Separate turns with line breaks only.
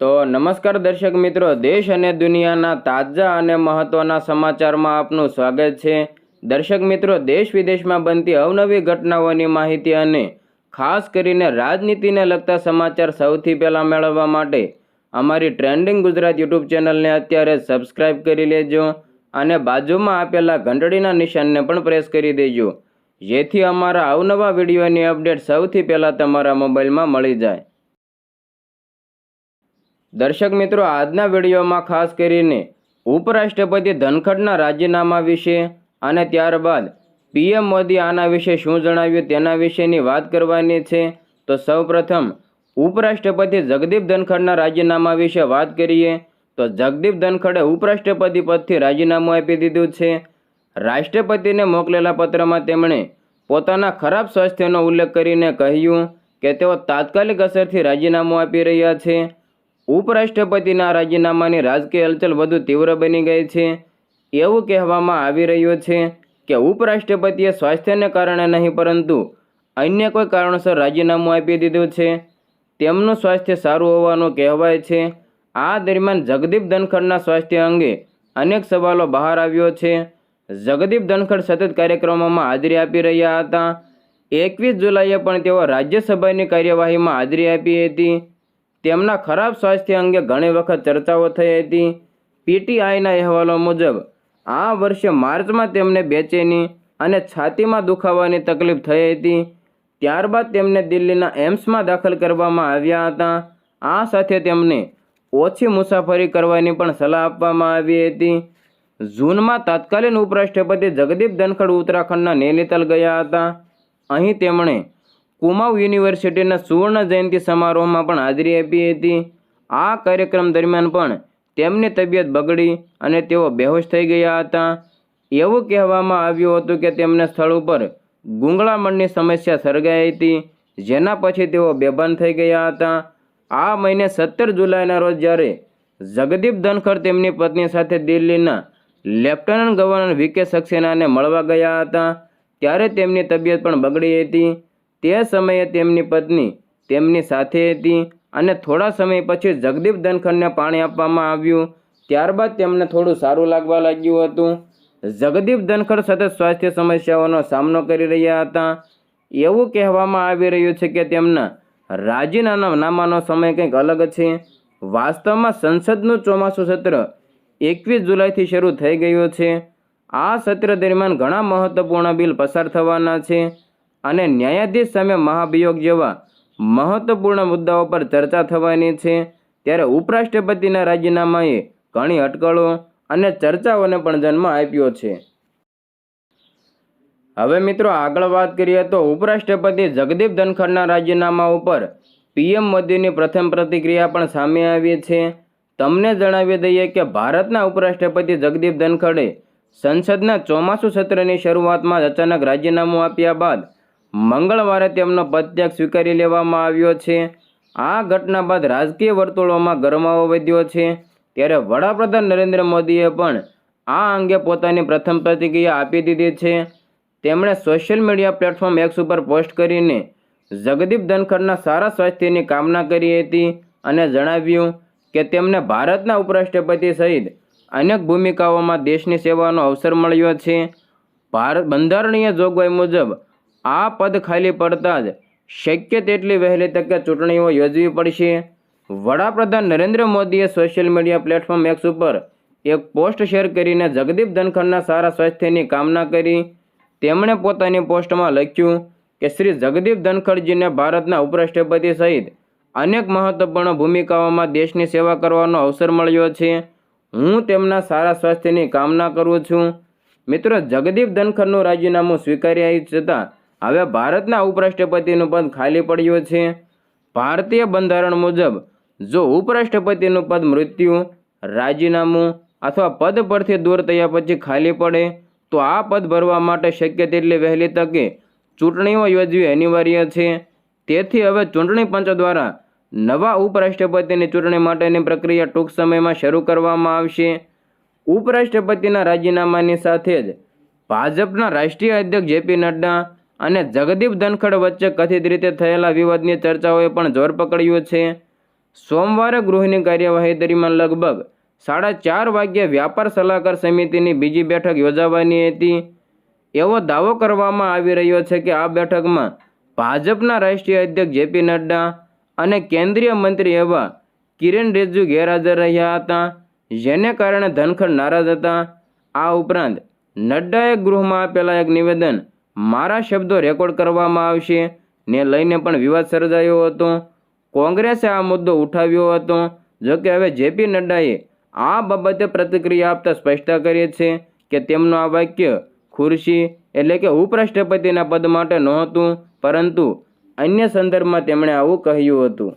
તો નમસ્કાર દર્શક મિત્રો, દેશ અને દુનિયાના તાજા અને મહત્વના સમાચારમાં આપનું સ્વાગત છે. દર્શક મિત્રો, દેશ વિદેશમાં બનતી અવનવી ઘટનાઓની માહિતી અને ખાસ કરીને રાજનીતિને લગતા સમાચાર સૌથી પહેલાં મેળવવા માટે અમારી ટ્રેન્ડિંગ ગુજરાત યુટ્યુબ ચેનલને અત્યારે સબસ્ક્રાઇબ કરી લેજો અને બાજુમાં આપેલા ઘંટડીના નિશાનને પણ પ્રેસ કરી દેજો. જેથી અમારા અવનવા વિડીયોની અપડેટ સૌથી પહેલાં તમારા મોબાઈલમાં મળી જાય. દર્શક મિત્રો, આજના વિડીયોમાં ખાસ કરીને ઉપરાષ્ટ્રપતિ ધનખડના રાજીનામા વિશે અને ત્યારબાદ પીએમ મોદી આના વિશે શું જણાવ્યું તેના વિશેની વાત કરવાની છે. તો સૌપ્રથમ ઉપરાષ્ટ્રપતિ જગદીપ ધનખડના રાજીનામા વિશે વાત કરીએ. તો જગદીપ ધનખડે ઉપરાષ્ટ્રપતિ પદથી રાજીનામું આપી દીધું છે. રાષ્ટ્રપતિને મોકલેલા પત્રમાં તેમણે પોતાના ખરાબ સ્વાસ્થ્યનો ઉલ્લેખ કરીને કહ્યું કે તેઓ તાત્કાલિક અસરથી રાજીનામું આપી રહ્યા છે. ઉપરાષ્ટ્રપતિના રાજીનામાની રાજકીય હલચલ વધુ તીવ્ર બની ગઈ છે. એવું કહેવામાં આવી રહ્યું છે કે ઉપરાષ્ટ્રપતિએ સ્વાસ્થ્યને કારણે નહીં, પરંતુ અન્ય કોઈ કારણસર રાજીનામું આપી દીધું છે. તેમનું સ્વાસ્થ્ય સારું હોવાનું કહેવાય છે. આ દરમિયાન જગદીપ ધનખડના સ્વાસ્થ્ય અંગે અનેક સવાલો બહાર આવ્યો છે. જગદીપ ધનખડ સતત કાર્યક્રમોમાં હાજરી આપી રહ્યા હતા. એકવીસ જુલાઈએ પણ તેઓ રાજ્યસભાની કાર્યવાહીમાં હાજરી આપી હતી. તેમના ખરાબ સ્વાસ્થ્ય અંગે ઘણી વખત ચર્ચાઓ થઈ હતી. પીટીઆઈના અહેવાલો મુજબ, આ વર્ષે માર્ચમાં તેમને બેચેની અને છાતીમાં દુખાવાની તકલીફ થઈ હતી. ત્યારબાદ તેમને દિલ્હીના એમ્સમાં દાખલ કરવામાં આવ્યા હતા. આ સાથે તેમને ઓછી મુસાફરી કરવાની પણ સલાહ આપવામાં આવી હતી. જૂનમાં તાત્કાલિક ઉપરાષ્ટ્રપતિ જગદીપ ધનખડ ઉત્તરાખંડના નૈનીતાલ ગયા હતા. અહીં તેમણે કુમાઉ યુનિવર્સિટીના સુવર્ણ જયંતિ સમારોહમાં પણ હાજરી આપી હતી. આ કાર્યક્રમ દરમિયાન પણ તેમની તબિયત બગડી અને તેઓ બેહોશ થઈ ગયા હતા. એવું કહેવામાં આવ્યું હતું કે તેમને સ્થળ ઉપર ગુંગળામણની સમસ્યા સર્જાઈ હતી, જેના પછી તેઓ બેભાન થઈ ગયા હતા. આ મહિને સત્તર જુલાઈના રોજ જ્યારે જગદીપ ધનખર તેમની પત્ની સાથે દિલ્હીના લેફ્ટનન્ટ ગવર્નર વીકે સક્સેનાને મળવા ગયા હતા, ત્યારે તેમની તબિયત પણ બગડી હતી. તે સમયે તેમની પત્ની તેમની સાથે હતી અને થોડા સમય પછી જગદીપ ધનખરને પાણી આપવામાં આવ્યું. ત્યારબાદ તેમને થોડું સારું લાગવા લાગ્યું હતું. જગદીપ ધનખર સતત સ્વાસ્થ્ય સમસ્યાઓનો સામનો કરી રહ્યા હતા. એવું કહેવામાં આવી રહ્યું છે કે તેમના રાજીનામાનો સમય કંઈક અલગ છે. વાસ્તવમાં સંસદનું ચોમાસું સત્ર એકવીસ જુલાઈથી શરૂ થઈ ગયું છે. આ સત્ર દરમિયાન ઘણા મહત્વપૂર્ણ બિલ પસાર થવાના છે. અને ન્યાયાધીશ સામે મહાભિયોગ જેવા મહત્વપૂર્ણ મુદ્દાઓ પર ચર્ચા થવાની છે. ત્યારે ઉપરાષ્ટ્રપતિના રાજીનામાએ ઘણી અટકળો અને ચર્ચાઓને પણ જન્મ આપ્યો છે. હવે મિત્રો આગળ વાત કરીએ તો ઉપરાષ્ટ્રપતિ જગદીપ ધનખડના રાજીનામા ઉપર પીએમ મોદીની પ્રથમ પ્રતિક્રિયા પણ સામે આવી છે. તમને જણાવી દઈએ કે ભારતના ઉપરાષ્ટ્રપતિ જગદીપ ધનખડે સંસદના ચોમાસુ સત્રની શરૂઆતમાં અચાનક રાજીનામું આપ્યા બાદ મંગળવારે તેમનો પદત્યાગ સ્વીકારી લેવામાં આવ્યો છે. આ ઘટના બાદ રાજકીય વર્તુળોમાં ગરમાવો વધ્યો છે. ત્યારે વડાપ્રધાન નરેન્દ્ર મોદીએ પણ આ અંગે પોતાની પ્રથમ પ્રતિક્રિયા આપી દીધી છે. તેમણે સોશિયલ મીડિયા પ્લેટફોર્મ એક્સ ઉપર પોસ્ટ કરીને જગદીપ ધનખડના સારા સ્વાસ્થ્યની કામના કરી હતી અને જણાવ્યું કે તેમને ભારતના ઉપરાષ્ટ્રપતિ સહિત અનેક ભૂમિકાઓમાં દેશની સેવાનો અવસર મળ્યો છે. ભારત બંધારણીય જોગવાઈ મુજબ આ પદ ખાલી પડતા જ શક્ય તેટલી વહેલી તકે ચૂંટણીઓ યોજવી પડશે. વડાપ્રધાન નરેન્દ્ર મોદીએ સોશિયલ મીડિયા પ્લેટફોર્મ એક્સ ઉપર એક પોસ્ટ શેર કરીને જગદીપ ધનખડના સારા સ્વાસ્થ્યની કામના કરી. તેમણે પોતાની પોસ્ટમાં લખ્યું કે શ્રી જગદીપ ધનખડજીને ભારતના ઉપરાષ્ટ્રપતિ સહિત અનેક મહત્વપૂર્ણ ભૂમિકાઓમાં દેશની સેવા કરવાનો અવસર મળ્યો છે. હું તેમના સારા સ્વાસ્થ્યની કામના કરું છું. મિત્રો, જગદીપ ધનખડનું રાજીનામું સ્વીકાર્યા છતાં હવે ભારતના ઉપરાષ્ટ્રપતિનું પદ ખાલી પડ્યું છે. ભારતીય બંધારણ મુજબ, જો ઉપરાષ્ટ્રપતિનું પદ મૃત્યુ, રાજીનામું અથવા પદ પરથી દૂર થયા પછી ખાલી પડે, તો આ પદ ભરવા માટે શક્ય તેટલી વહેલી તકે ચૂંટણીઓ યોજવી અનિવાર્ય છે. તેથી હવે ચૂંટણી પંચ દ્વારા નવા ઉપરાષ્ટ્રપતિની ચૂંટણી માટેની પ્રક્રિયા ટૂંક સમયમાં શરૂ કરવામાં આવશે. ઉપરાષ્ટ્રપતિના રાજીનામાની સાથે જ ભાજપના રાષ્ટ્રીય અધ્યક્ષ જેપી નડ્ડા અને જગદીપ ધનખડ વચ્ચે કથિત રીતે થયેલા વિવાદની ચર્ચાઓએ પણ જોર પકડ્યું છે. સોમવારે ગૃહની કાર્યવાહી દરમિયાન લગભગ સાડા ચાર વાગ્યે વ્યાપાર સલાહકાર સમિતિની બીજી બેઠક યોજાવાની હતી. એવો દાવો કરવામાં આવી રહ્યો છે કે આ બેઠકમાં ભાજપના રાષ્ટ્રીય અધ્યક્ષ જેપી નડ્ડા અને કેન્દ્રીય મંત્રી એવા કિરેન રિજ્જુ ગેરહાજર રહ્યા હતા, જેને કારણે ધનખડ નારાજ હતા. આ ઉપરાંત નડ્ડાએ ગૃહમાં આપેલા એક નિવેદન મારા શબ્દો રેકોર્ડ કરવામાં આવશે ને લઈને પણ વિવાદ સર્જાયો હતો. કોંગ્રેસે આ મુદ્દો ઉઠાવ્યો હતો. જોકે હવે જેપી નડ્ડાએ આ બાબતે પ્રતિક્રિયા આપતા સ્પષ્ટતા કરી છે કે તેમનું આ વાક્ય ખુરશી એટલે કે ઉપરાષ્ટ્રપતિના પદ માટે નહોતું, પરંતુ અન્ય સંદર્ભમાં તેમણે આવું કહ્યું હતું.